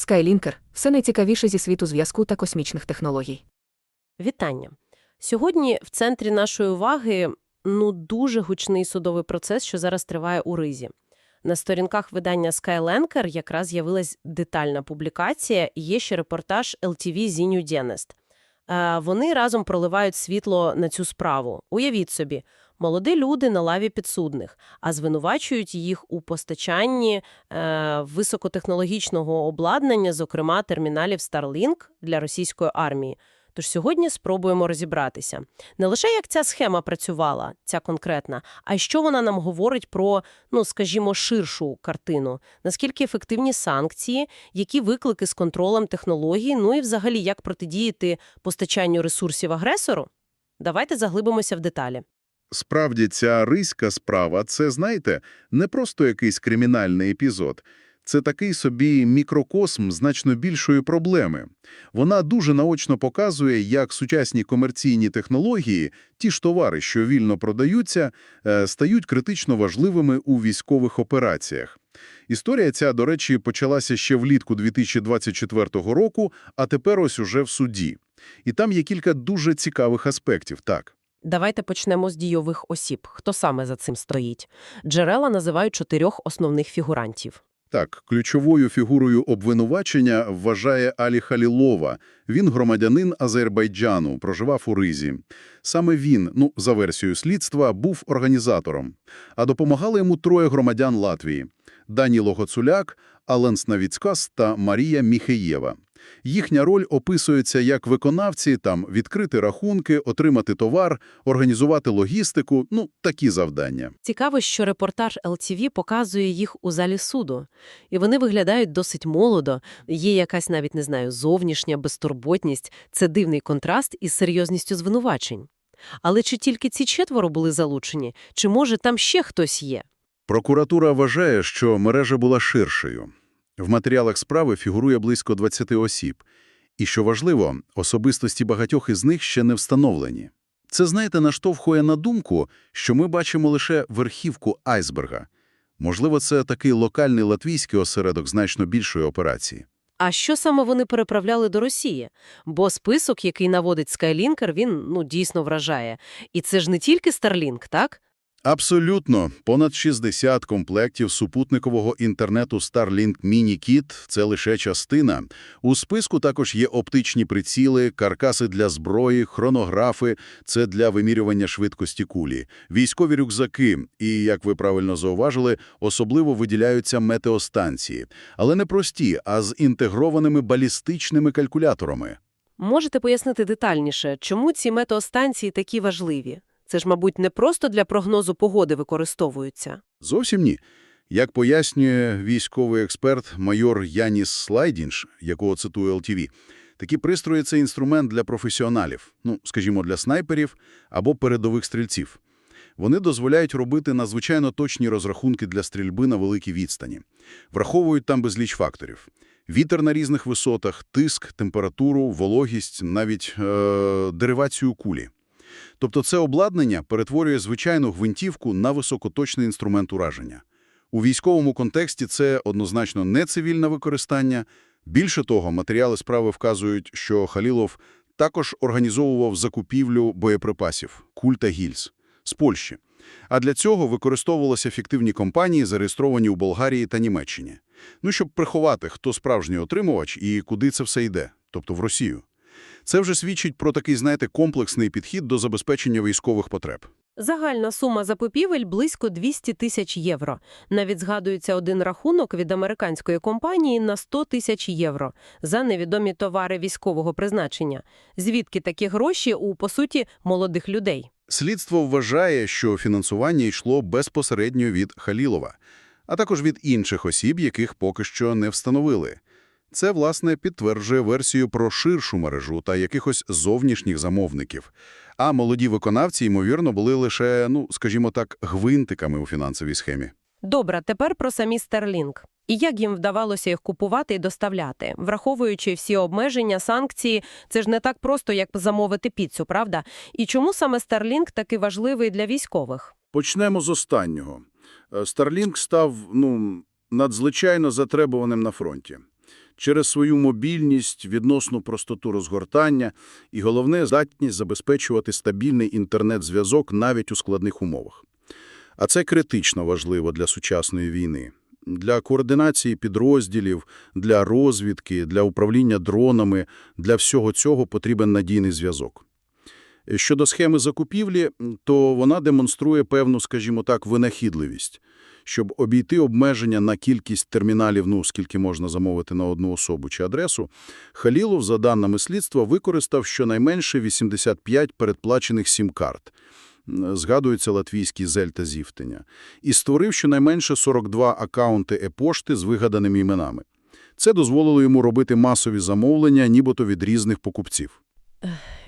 Skylінкер – все найцікавіше зі світу зв'язку та космічних технологій. Вітання. Сьогодні в центрі нашої уваги ну дуже гучний судовий процес, що зараз триває у Ризі. На сторінках видання Skylanker якраз з'явилась детальна публікація і є ще репортаж LTV Зіню Дєнест. Е, Вони разом проливають світло на цю справу. Уявіть собі, молоді люди на лаві підсудних, а звинувачують їх у постачанні е, високотехнологічного обладнання, зокрема терміналів Starlink для російської армії. Тож сьогодні спробуємо розібратися. Не лише як ця схема працювала, ця конкретна, а й що вона нам говорить про, ну, скажімо, ширшу картину. Наскільки ефективні санкції, які виклики з контролем технологій, ну і взагалі як протидіяти постачанню ресурсів агресору? Давайте заглибимося в деталі. Справді, ця риська справа – це, знаєте, не просто якийсь кримінальний епізод. Це такий собі мікрокосм значно більшої проблеми. Вона дуже наочно показує, як сучасні комерційні технології, ті ж товари, що вільно продаються, е, стають критично важливими у військових операціях. Історія ця, до речі, почалася ще влітку 2024 року, а тепер ось уже в суді. І там є кілька дуже цікавих аспектів, так. Давайте почнемо з дійових осіб. Хто саме за цим стоїть? Джерела називають чотирьох основних фігурантів. Так, ключовою фігурою обвинувачення вважає Алі Халілова. Він громадянин Азербайджану, проживав у Ризі. Саме він, ну, за версією слідства, був організатором. А допомагали йому троє громадян Латвії – Даніло Гоцуляк, Ален Снавіцкас та Марія Міхеєва. Їхня роль описується як виконавці, там, відкрити рахунки, отримати товар, організувати логістику, ну, такі завдання. Цікаво, що репортаж LTV показує їх у залі суду. І вони виглядають досить молодо. Є якась навіть, не знаю, зовнішня безтурботність. Це дивний контраст із серйозністю звинувачень. Але чи тільки ці четверо були залучені? Чи, може, там ще хтось є? Прокуратура вважає, що мережа була ширшою. В матеріалах справи фігурує близько 20 осіб. І, що важливо, особистості багатьох із них ще не встановлені. Це, знаєте, наштовхує на думку, що ми бачимо лише верхівку айсберга. Можливо, це такий локальний латвійський осередок значно більшої операції. А що саме вони переправляли до Росії? Бо список, який наводить Skylінкер, він, ну, дійсно вражає. І це ж не тільки Starlink, так? Абсолютно. Понад 60 комплектів супутникового інтернету Starlink Mini-Kit – це лише частина. У списку також є оптичні приціли, каркаси для зброї, хронографи – це для вимірювання швидкості кулі, військові рюкзаки і, як ви правильно зауважили, особливо виділяються метеостанції. Але не прості, а з інтегрованими балістичними калькуляторами. Можете пояснити детальніше, чому ці метеостанції такі важливі? Це ж, мабуть, не просто для прогнозу погоди використовуються. Зовсім ні. Як пояснює військовий експерт майор Яніс Слайдінш, якого цитує ЛТВ, такі пристрої – це інструмент для професіоналів, ну, скажімо, для снайперів або передових стрільців. Вони дозволяють робити надзвичайно точні розрахунки для стрільби на великій відстані. Враховують там безліч факторів. Вітер на різних висотах, тиск, температуру, вологість, навіть е деривацію кулі. Тобто це обладнання перетворює звичайну гвинтівку на високоточний інструмент ураження. У військовому контексті це однозначно не цивільне використання. Більше того, матеріали справи вказують, що Халілов також організовував закупівлю боєприпасів «Куль» та «Гільз» з Польщі. А для цього використовувалися фіктивні компанії, зареєстровані у Болгарії та Німеччині. Ну, щоб приховати, хто справжній отримувач і куди це все йде, тобто в Росію. Це вже свідчить про такий, знаєте, комплексний підхід до забезпечення військових потреб. Загальна сума закупівель – близько 200 тисяч євро. Навіть згадується один рахунок від американської компанії на 100 тисяч євро за невідомі товари військового призначення. Звідки такі гроші у, по суті, молодих людей? Слідство вважає, що фінансування йшло безпосередньо від Халілова, а також від інших осіб, яких поки що не встановили. Це, власне, підтверджує версію про ширшу мережу та якихось зовнішніх замовників. А молоді виконавці, ймовірно, були лише, ну, скажімо так, гвинтиками у фінансовій схемі. Добре, тепер про самі Starlink. І як їм вдавалося їх купувати і доставляти? Враховуючи всі обмеження, санкції, це ж не так просто, як замовити піцу, правда? І чому саме Starlink такий важливий для військових? Почнемо з останнього. Starlink став, ну, надзвичайно затребуваним на фронті. Через свою мобільність, відносну простоту розгортання і, головне, здатність забезпечувати стабільний інтернет-зв'язок навіть у складних умовах. А це критично важливо для сучасної війни. Для координації підрозділів, для розвідки, для управління дронами, для всього цього потрібен надійний зв'язок. Щодо схеми закупівлі, то вона демонструє певну, скажімо так, винахідливість. Щоб обійти обмеження на кількість терміналів, ну, скільки можна замовити на одну особу чи адресу, Халілов, за даними слідства, використав щонайменше 85 передплачених сім-карт. Згадується латвійський Зель та. І створив щонайменше 42 акаунти е-пошти з вигаданими іменами. Це дозволило йому робити масові замовлення, нібито від різних покупців.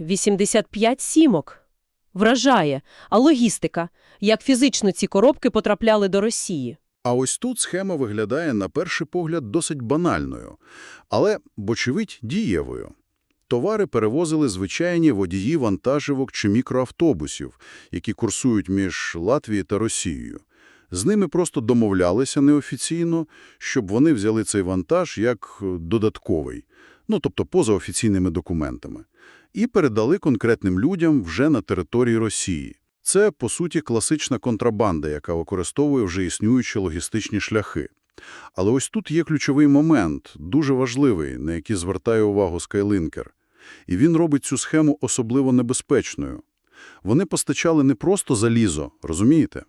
85 сімок. Вражає. А логістика? Як фізично ці коробки потрапляли до Росії? А ось тут схема виглядає, на перший погляд, досить банальною, але, бочевидь, дієвою. Товари перевозили звичайні водії вантажівок чи мікроавтобусів, які курсують між Латвією та Росією. З ними просто домовлялися неофіційно, щоб вони взяли цей вантаж як додатковий, ну тобто поза офіційними документами, і передали конкретним людям вже на території Росії. Це, по суті, класична контрабанда, яка використовує вже існуючі логістичні шляхи. Але ось тут є ключовий момент, дуже важливий, на який звертає увагу Skylинker. І він робить цю схему особливо небезпечною. Вони постачали не просто залізо, розумієте?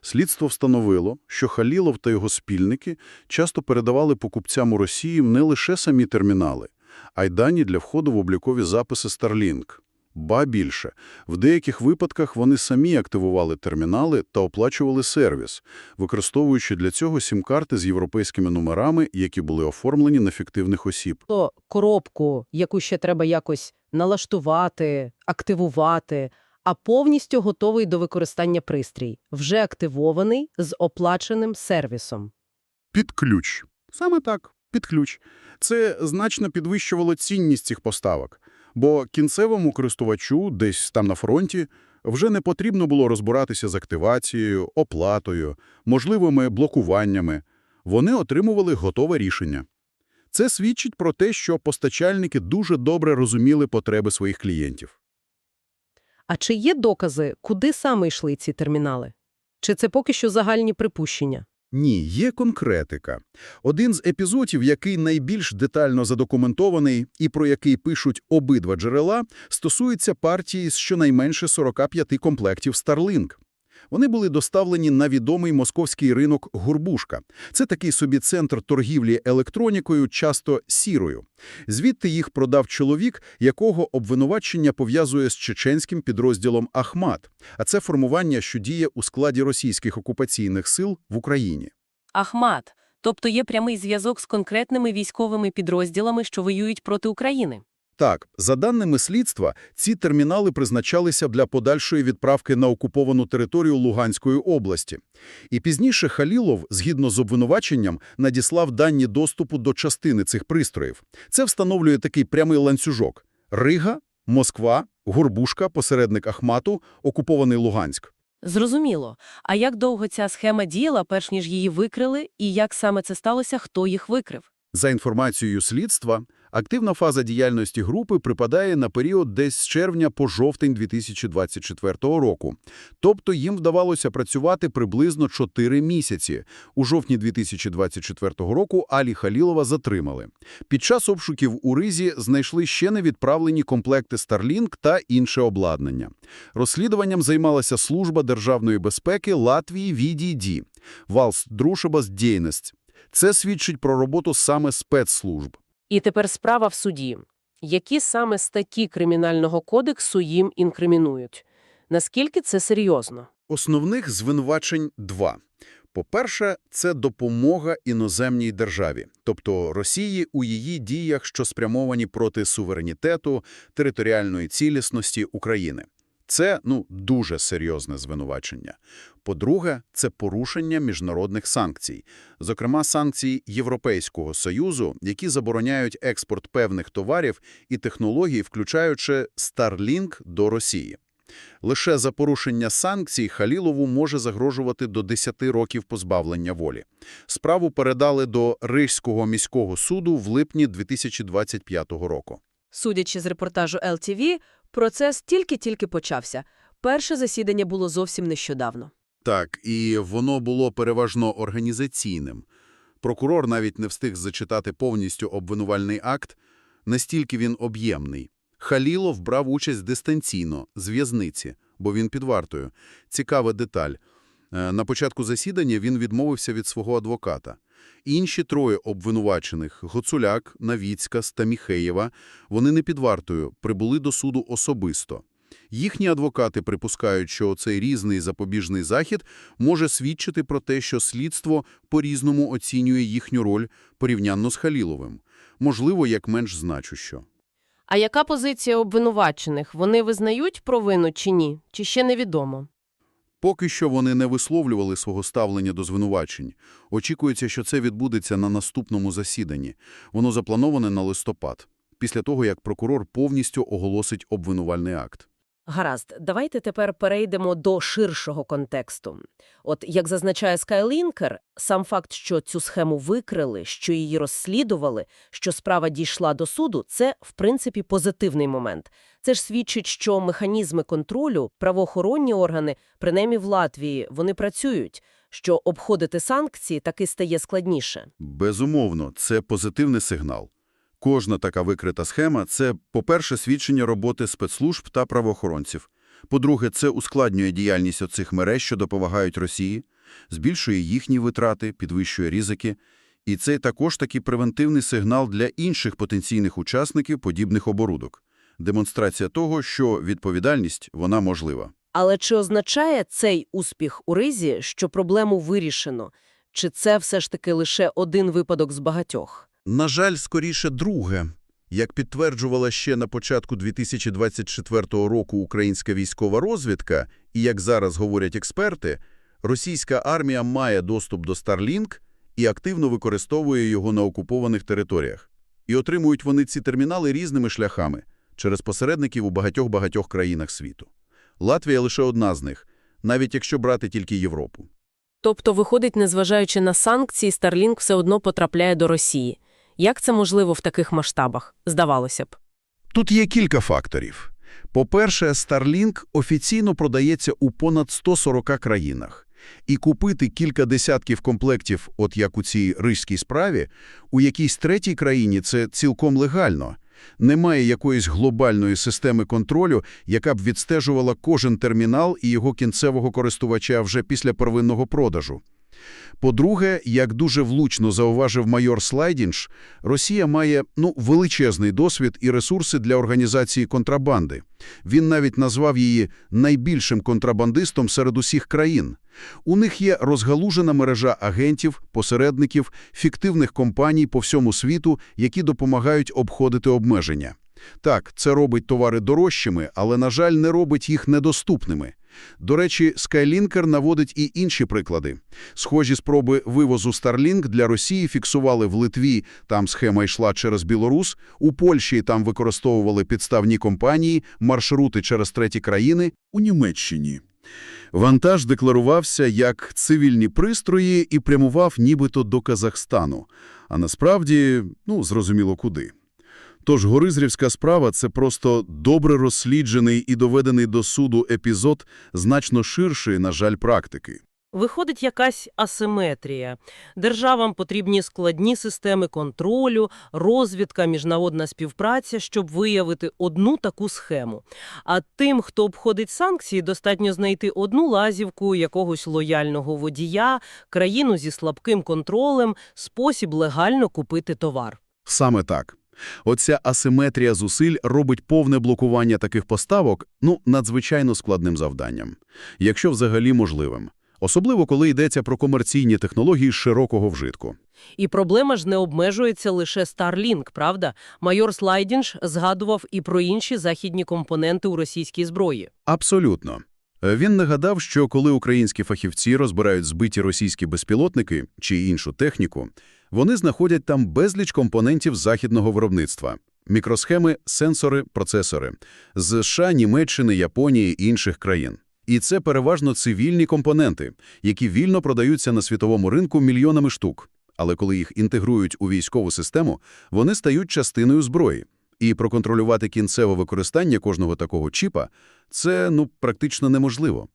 Слідство встановило, що Халілов та його спільники часто передавали покупцям у Росії не лише самі термінали, а й дані для входу в облікові записи Starlink. Ба більше, в деяких випадках вони самі активували термінали та оплачували сервіс, використовуючи для цього сім-карти з європейськими номерами, які були оформлені на фіктивних осіб. То коробку, яку ще треба якось налаштувати, активувати, а повністю готовий до використання пристрій, вже активований з оплаченим сервісом. Під ключ. Саме так, під ключ. Це значно підвищувало цінність цих поставок, бо кінцевому користувачу десь там на фронті вже не потрібно було розбиратися з активацією, оплатою, можливими блокуваннями. Вони отримували готове рішення. Це свідчить про те, що постачальники дуже добре розуміли потреби своїх клієнтів. А чи є докази, куди саме йшли ці термінали? Чи це поки що загальні припущення? Ні, є конкретика. Один з епізодів, який найбільш детально задокументований і про який пишуть обидва джерела, стосується партії з щонайменше 45 комплектів Starlink. Вони були доставлені на відомий московський ринок Гурбушка. Це такий собі центр торгівлі електронікою, часто сірою. Звідти їх продав чоловік, якого обвинувачення пов'язує з чеченським підрозділом «Ахмат», а це формування, що діє у складі російських окупаційних сил в Україні. Ахмат. Тобто є прямий зв'язок з конкретними військовими підрозділами, що воюють проти України. Так, за даними слідства, ці термінали призначалися для подальшої відправки на окуповану територію Луганської області. І пізніше Халілов, згідно з обвинуваченням, надіслав дані доступу до частини цих пристроїв. Це встановлює такий прямий ланцюжок. Рига, Москва, Горбушка, посередник Ахмату, окупований Луганськ. Зрозуміло. А як довго ця схема діяла, перш ніж її викрили, і як саме це сталося, хто їх викрив? За інформацією слідства, активна фаза діяльності групи припадає на період десь з червня по жовтень 2024 року. Тобто їм вдавалося працювати приблизно 4 місяці. У жовтні 2024 року Алі Халілова затримали. Під час обшуків у Ризі знайшли ще невідправлені комплекти Starlink та інше обладнання. Розслідуванням займалася Служба державної безпеки Латвії VDD, Валс Друшебас Дєйнест. Це свідчить про роботу саме спецслужб. І тепер справа в суді. Які саме статті Кримінального кодексу їм інкримінують? Наскільки це серйозно? Основних звинувачень два. По-перше, це допомога іноземній державі, тобто Росії у її діях, що спрямовані проти суверенітету, територіальної цілісності України. Це, ну, дуже серйозне звинувачення. По-друге, це порушення міжнародних санкцій, зокрема санкцій Європейського Союзу, які забороняють експорт певних товарів і технологій, включаючи Starlink до Росії. Лише за порушення санкцій Халілову може загрожувати до 10 років позбавлення волі. Справу передали до Рижського міського суду в липні 2025 року. Судячи з репортажу LTV, процес тільки-тільки почався. Перше засідання було зовсім нещодавно. Так, і воно було переважно організаційним. Прокурор навіть не встиг зачитати повністю обвинувальний акт, настільки він об'ємний. Халілов брав участь дистанційно, з в'язниці, бо він під вартою. Цікава деталь. Е, На початку засідання він відмовився від свого адвоката. Інші троє обвинувачених – Гоцуляк, Навіцька, Стаміхеєва – вони не під вартою, прибули до суду особисто. Їхні адвокати припускають, що цей різний запобіжний захід може свідчити про те, що слідство по-різному оцінює їхню роль порівнянно з Халіловим. Можливо, як менш значущо. А яка позиція обвинувачених? Вони визнають провину чи ні? Чи ще невідомо? Поки що вони не висловлювали свого ставлення до звинувачень. Очікується, що це відбудеться на наступному засіданні. Воно заплановане на листопад, після того, як прокурор повністю оголосить обвинувальний акт. Гаразд, давайте тепер перейдемо до ширшого контексту. От, як зазначає Skylинker, сам факт, що цю схему викрили, що її розслідували, що справа дійшла до суду – це, в принципі, позитивний момент. Це ж свідчить, що механізми контролю, правоохоронні органи, принаймні в Латвії, вони працюють, що обходити санкції таки стає складніше. Безумовно, це позитивний сигнал. Кожна така викрита схема – це, по-перше, свідчення роботи спецслужб та правоохоронців. По-друге, це ускладнює діяльність оцих мереж, що допомагають Росії, збільшує їхні витрати, підвищує ризики. І це також такий превентивний сигнал для інших потенційних учасників подібних оборудок. Демонстрація того, що відповідальність, вона можлива. Але чи означає цей успіх у Ризі, що проблему вирішено? Чи це все ж таки лише один випадок з багатьох? На жаль, скоріше друге. Як підтверджувала ще на початку 2024 року українська військова розвідка, і як зараз говорять експерти, російська армія має доступ до Starlink і активно використовує його на окупованих територіях. І отримують вони ці термінали різними шляхами через посередників у багатьох-багатьох країнах світу. Латвія лише одна з них, навіть якщо брати тільки Європу. Тобто, виходить, незважаючи на санкції, Starlink все одно потрапляє до Росії. Як це можливо в таких масштабах? Здавалося б. Тут є кілька факторів. По-перше, Starlink офіційно продається у понад 140 країнах. І купити кілька десятків комплектів, от як у цій рижській справі, у якійсь третій країні це цілком легально. Немає якоїсь глобальної системи контролю, яка б відстежувала кожен термінал і його кінцевого користувача вже після первинного продажу. По-друге, як дуже влучно зауважив майор Слайдінш, Росія має ну, величезний досвід і ресурси для організації контрабанди. Він навіть назвав її найбільшим контрабандистом серед усіх країн. У них є розгалужена мережа агентів, посередників, фіктивних компаній по всьому світу, які допомагають обходити обмеження. Так, це робить товари дорожчими, але, на жаль, не робить їх недоступними. До речі, Skylинker наводить і інші приклади. Схожі спроби вивозу Starlink для Росії фіксували в Литві, там схема йшла через Білорус, у Польщі там використовували підставні компанії, маршрути через треті країни, у Німеччині. Вантаж декларувався як цивільні пристрої і прямував нібито до Казахстану. А насправді, ну, зрозуміло куди. Тож Горизрівська справа – це просто добре розсліджений і доведений до суду епізод значно ширшої, на жаль, практики. Виходить якась асиметрія. Державам потрібні складні системи контролю, розвідка, міжнародна співпраця, щоб виявити одну таку схему. А тим, хто обходить санкції, достатньо знайти одну лазівку якогось лояльного водія, країну зі слабким контролем, спосіб легально купити товар. Саме так. Оця асиметрія зусиль робить повне блокування таких поставок, ну, надзвичайно складним завданням. Якщо взагалі можливим. Особливо, коли йдеться про комерційні технології широкого вжитку. І проблема ж не обмежується лише Starlink, правда? Майор Слайдінш згадував і про інші західні компоненти у російській зброї. Абсолютно. Він нагадав, що коли українські фахівці розбирають збиті російські безпілотники чи іншу техніку, вони знаходять там безліч компонентів західного виробництва. Мікросхеми – сенсори, процесори. З США, Німеччини, Японії і інших країн. І це переважно цивільні компоненти, які вільно продаються на світовому ринку мільйонами штук. Але коли їх інтегрують у військову систему, вони стають частиною зброї. І проконтролювати кінцеве використання кожного такого чіпа – це, ну, практично неможливо.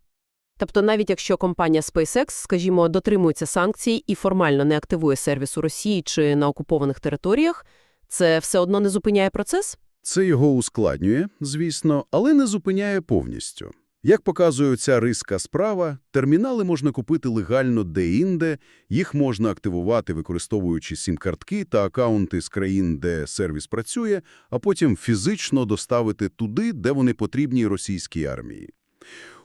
Тобто навіть якщо компанія SpaceX, скажімо, дотримується санкцій і формально не активує сервіс у Росії чи на окупованих територіях, це все одно не зупиняє процес? Це його ускладнює, звісно, але не зупиняє повністю. Як показує ця риска справа, термінали можна купити легально де-інде, їх можна активувати, використовуючи сім-картки та акаунти з країн, де сервіс працює, а потім фізично доставити туди, де вони потрібні російській армії.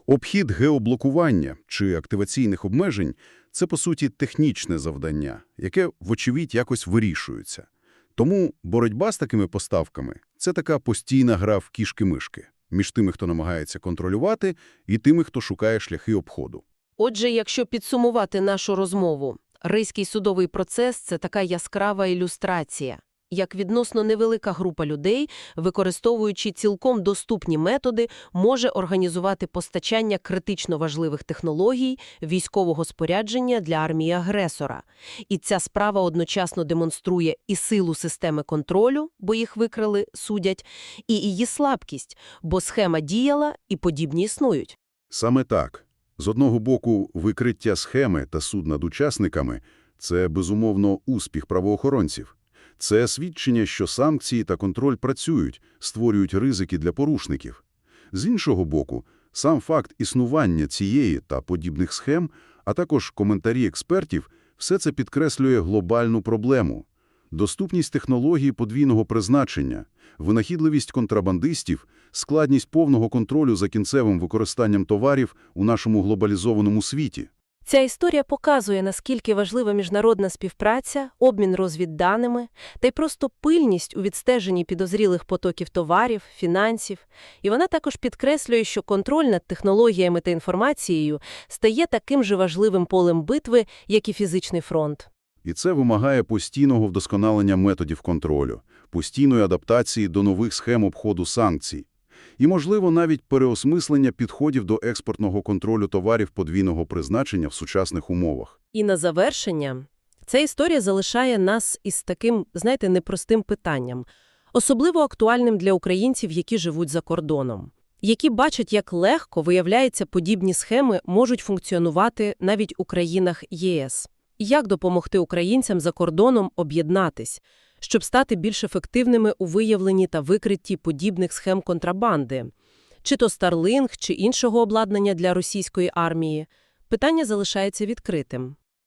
Обхід геоблокування чи активаційних обмежень – це, по суті, технічне завдання, яке, вочевидь, якось вирішується. Тому боротьба з такими поставками – це така постійна гра в кішки-мишки між тими, хто намагається контролювати, і тими, хто шукає шляхи обходу. Отже, якщо підсумувати нашу розмову, ризький судовий процес – це така яскрава ілюстрація, як відносно невелика група людей, використовуючи цілком доступні методи, може організувати постачання критично важливих технологій, військового спорядження для армії агресора. І ця справа одночасно демонструє і силу системи контролю, бо їх викрали, судять, і її слабкість, бо схема діяла і подібні існують. Саме так. З одного боку, викриття схеми та суд над учасниками – це, безумовно, успіх правоохоронців. Це свідчення, що санкції та контроль працюють, створюють ризики для порушників. З іншого боку, сам факт існування цієї та подібних схем, а також коментарі експертів – все це підкреслює глобальну проблему. Доступність технологій подвійного призначення, винахідливість контрабандистів, складність повного контролю за кінцевим використанням товарів у нашому глобалізованому світі. Ця історія показує, наскільки важлива міжнародна співпраця, обмін розвідданими та й просто пильність у відстеженні підозрілих потоків товарів, фінансів. І вона також підкреслює, що контроль над технологіями та інформацією стає таким же важливим полем битви, як і фізичний фронт. І це вимагає постійного вдосконалення методів контролю, постійної адаптації до нових схем обходу санкцій. І, можливо, навіть переосмислення підходів до експортного контролю товарів подвійного призначення в сучасних умовах. І на завершення, ця історія залишає нас із таким, знаєте, непростим питанням, особливо актуальним для українців, які живуть за кордоном, які бачать, як легко, виявляється, подібні схеми можуть функціонувати навіть у країнах ЄС. Як допомогти українцям за кордоном об'єднатись, щоб стати більш ефективними у виявленні та викритті подібних схем контрабанди? Чи то Starlink, чи іншого обладнання для російської армії? Питання залишається відкритим.